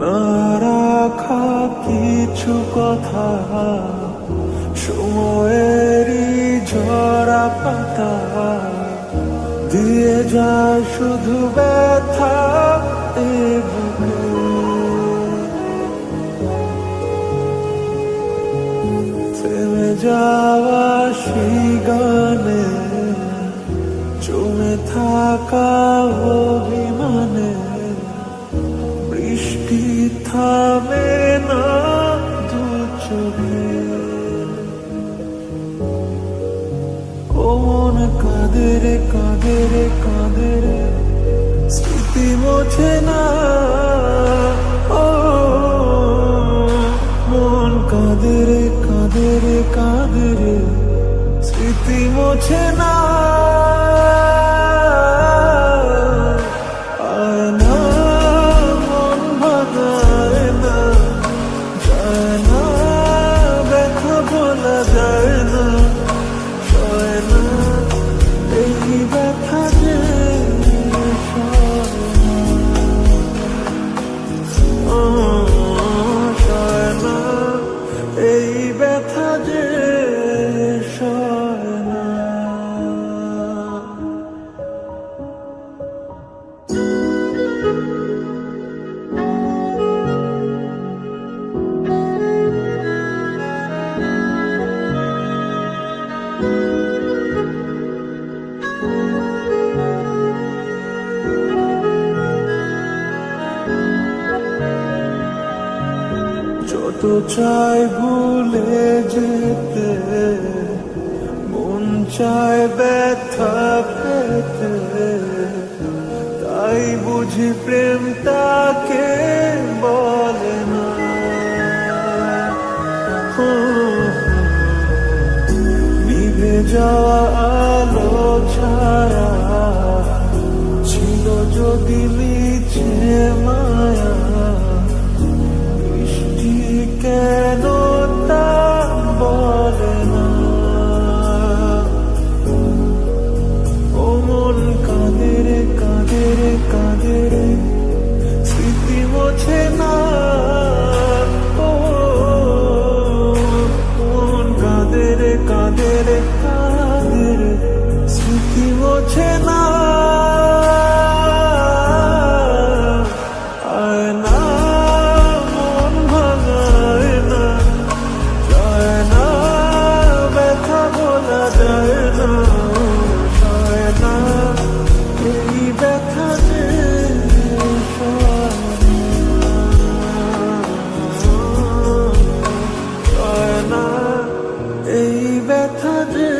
না রাখা কিছু কথা, সময়েরই ঝরা পাতা। দিয়ে যায় শুধু ব্যথা থেমে যাওয়া সেই গানে জমে থাকা অভিমানে। থামে না দু চোখে। ও মন কাঁদে রে কাঁদে রে কাঁদে রে স্মৃতি মোছে না। ও, মন কাঁদে রে কাঁদে রে কাঁদে স্মৃতি মোছে না। যত চাই ভুলে যেতে। মন চায় ব্যথা পেতে। তাই বুঝি প্রেম তাকে বলে না। নিভে যাওয়া আলো ছায়া ছিল যদি ব্যথা যে